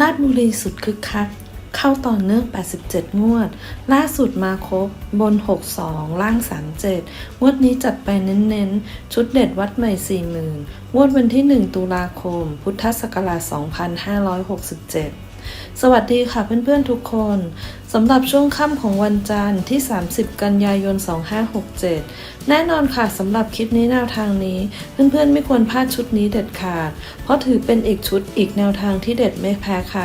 ลาดบุรีสุดคึกคัก เข้าต่อเนื่อง 87 งวด ล่าสุดมาครบบน 62 ล่าง 37 งวดนี้จัดไปเน้นๆ ชุดเด็ดวัดใหม่ 40,000งวดวันที่ 1 ตุลาคม พุทธศักราช 2567 สวัสดีค่ะเพื่อนๆทุกคนสำหรับช่วงค่ำของวันจันทร์ที่ 30 กันยายน 2567 แน่นอนค่ะสำหรับคลิปนี้แนวทางนี้ เพื่อนๆไม่ควรพลาดชุดนี้เด็ดขาด เพราะถือเป็นอีกชุดอีกแนวทางที่เด็ดไม่แพ้ใคร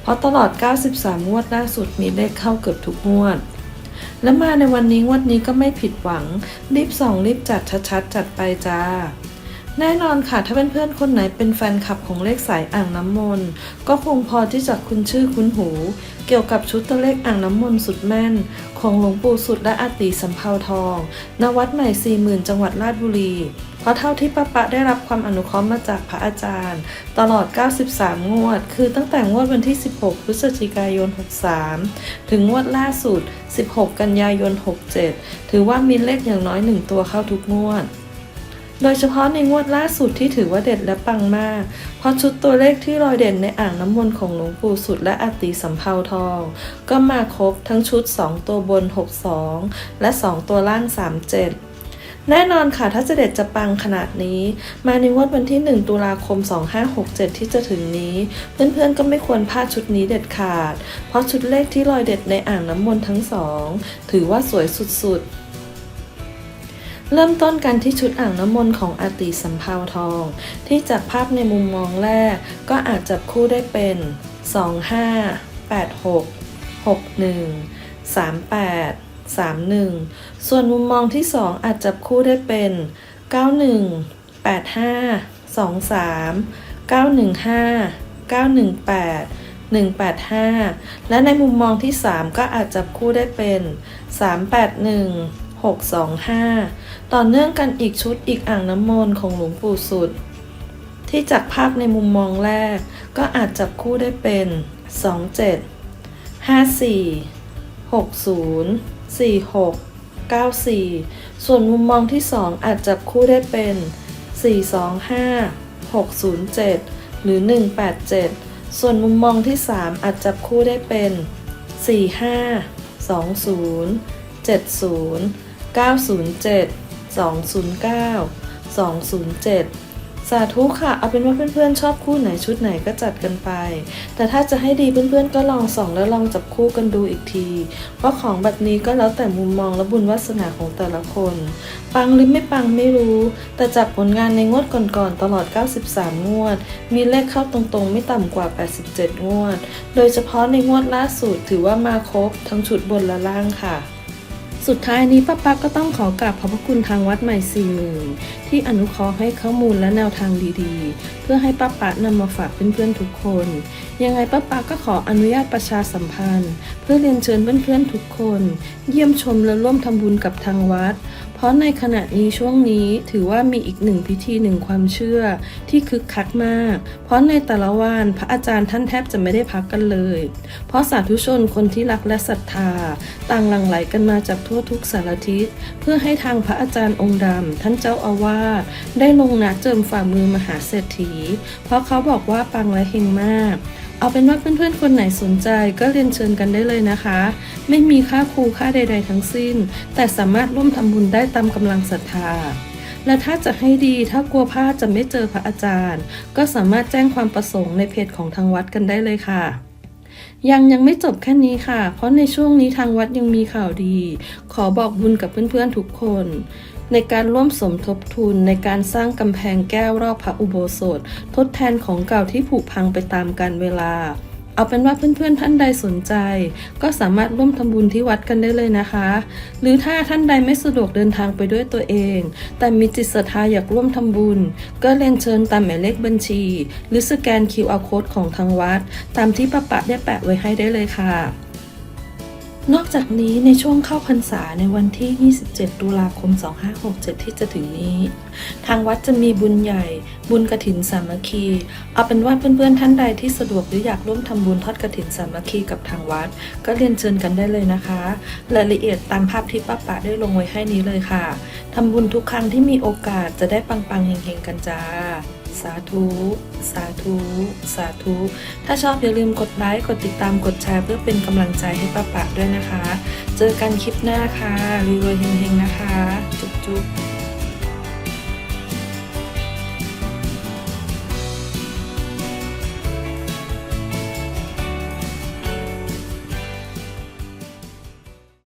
เพราะตลอด 93 งวดล่าสุดมีเลขเข้าเกือบทุกงวดและมาในวันนี้งวดนี้ก็ไม่ผิดหวัง รีบส่องรีบจัดชัดๆจัดไปจ้า แน่นอนค่ะ ถ้าเพื่อนๆคนไหนเป็นแฟนคลับของเลขสายอ่างน้ำมนต์ ก็คงพอที่จะคุ้นชื่อคุ้นหู เกี่ยวกับชุดตัวเลขอ่างน้ำมนต์สุดแม่น ของหลวงปู่สุดและอาติสำเภาทอง ณ วัดใหม่40,000จังหวัดราชบุรี เพราะเท่าที่ป้าปะได้รับความอนุเคราะห์มาจากพระอาจารย์ ตลอด 93 งวด คือตั้งแต่งวดวันที่ 16 พฤศจิกายน 63 ถึงงวดล่าสุด 16 กันยายน 67 ถือว่ามีเลขอย่างน้อย 1 ตัวเข้าทุกงวด โดยเฉพาะในงวดล่าสุดที่ถือว่าเด็ดและปังมาก เพราะชุดตัวเลขที่ลอยเด่นในอ่างน้ำมนต์ของหลวงปู่สุดและอาติสำเภาทอง ก็มาครบทั้งชุด 2 ตัวบน 62 และ 2 ตัวล่าง 37แน่นอนค่ะ ถ้าจะเด็ดจะปังขนาดนี้ มาในงวดวันที่ 1 ตุลาคม 2567 ที่จะถึงนี้ เพื่อนๆ ก็ไม่ควรพลาดชุดนี้เด็ดขาด เพราะชุดเลขที่ลอยเด็ดในอ่างน้ำมนต์ทั้งสอง ถือว่าสวยสุดๆ เริ่มต้นกันที่ชุดอ่างน้ำมนต์ของอาติสัมภาวทอง ที่จากภาพในมุมมองแรก ก็อาจจับคู่ได้เป็น 25 86 61 38 31 ส่วนมุมมองที่ 2 อาจจับคู่ได้เป็น 91 85 23 915 918 185 และในมุมมองที่ 3 ก็อาจจับคู่ได้เป็น 381 625 ต่อเนื่องกันอีกชุดอีกอ่างน้ำมนต์ของหลวงปู่สุด ที่จากภาพในมุมมองแรก ก็อาจจับคู่ได้เป็น 27 54 60 46 94 ส่วนมุมมองที่ 2 อาจจับคู่ได้เป็น 425 607 หรือ 187 ส่วนมุมมองที่ 3 อาจจับคู่ได้เป็น 45 20 70 907 209 207 สาธุค่ะ เอาเป็นว่าเพื่อนๆชอบคู่ไหนชุดไหนก็จัดกันไป แต่ถ้าจะให้ดีเพื่อนๆก็ลองส่องแล้วลองจับคู่กันดูอีกที เพราะของแบบนี้ก็แล้วแต่มุมมองและบุญวาสนาของแต่ละคน ปังหรือไม่ปังไม่รู้ แต่จากผลงานในงวดก่อนๆตลอด 93 งวด มีเลขเข้าตรงๆ ไม่ต่ำกว่า 87 งวด โดยเฉพาะในงวดล่าสุดถือว่ามาครบทั้งชุดบนและล่างค่ะ สุดท้ายนี้ป้าป๊กก็ต้องขอกราบขอบพระคุณทางวัดใหม่สี่หมื่นที่อนุเคราะห์ให้ข้อมูลและแนวทางดีๆ เพื่อให้ป้าป๊านำมาฝากเพื่อนๆทุกคน ยังไงป้าป๊กก็ขออนุญาตประชาสัมพันธ์ เพื่อเรียนเชิญเพื่อนๆทุกคน เยี่ยมชมและร่วมทำบุญกับทางวัด เพราะในขณะนี้ช่วงนี้ถือว่ามีอีกหนึ่งพิธีหนึ่งความเชื่อที่คึกคักมาก เพราะในแต่ละวันพระอาจารย์ท่านแทบจะไม่ได้พักกันเลย เพราะสาธุชนคนที่รักและศรัทธา ต่างหลั่งไหลกันมาจากทั่วทุกสารทิศเพื่อให้ทางพระอาจารย์องค์ดำท่านเจ้าอาวาสได้ลงนาเจิมฝ่ามือมหาเศรษฐี เพราะเขาบอกว่าปังและเฮงมาก เอาเป็นว่าเพื่อนๆ คนไหนสนใจก็เรียนเชิญกันได้เลยนะคะ ไม่มีค่าครูค่าใด ๆ ทั้งสิ้น แต่สามารถร่วมทำบุญได้ตามกำลังศรัทธา และถ้าจะให้ดีถ้ากลัวพลาดจะไม่เจอพระอาจารย์ ก็สามารถแจ้งความประสงค์ในเพจของทางวัดกันได้เลยค่ะยังยังไม่จบแค่นี้ค่ะ เพราะในช่วงนี้ทางวัดยังมีข่าวดี ขอบอกบุญกับเพื่อนๆทุกคน ในการร่วมสมทบทุนในการสร้างกำแพงแก้วรอบพระอุโบสถ ทดแทนของเก่าที่ผุพังไปตามกาลเวลา เอาเป็นว่าเพื่อนๆท่านใดสนใจ ก็สามารถร่วมทำบุญที่วัดกันได้เลยนะคะ หรือถ้าท่านใดไม่สะดวกเดินทางไปด้วยตัวเอง แต่มีจิตศรัทธาอยากร่วมทำบุญ ก็เรียนเชิญตามหมายเลขบัญชี หรือสแกน QR Code ของทางวัด ตามที่ประปะได้แปะไว้ให้ได้เลยค่ะ นอกจากนี้ในช่วงเข้าพรรษาในวันที่ 27 ตุลาคม 2567 ที่จะถึงนี้ ทางวัดจะมีบุญใหญ่ บุญกระถินสามัคคี เอาเป็นว่าเพื่อนๆท่านใดที่สะดวกหรืออยากร่วมทำบุญทอดกระถินสามัคคีกับทางวัด ก็เรียนเชิญกันได้เลยนะคะ รายละเอียดตามภาพที่ป้าปะได้ลงไว้ให้นี้เลยค่ะทำบุญทุกครั้งที่มีโอกาสจะได้ปังๆเฮงๆกันจ้า สาธุ สาธุ สาธุ ถ้าชอบอย่าลืมกดไลค์กดติดตามกดแชร์เพื่อเป็นกำลังใจให้ป้าปะด้วยนะคะ เจอกันคลิปหน้าค่ะรวยๆเฮงๆนะคะ จุ๊บๆ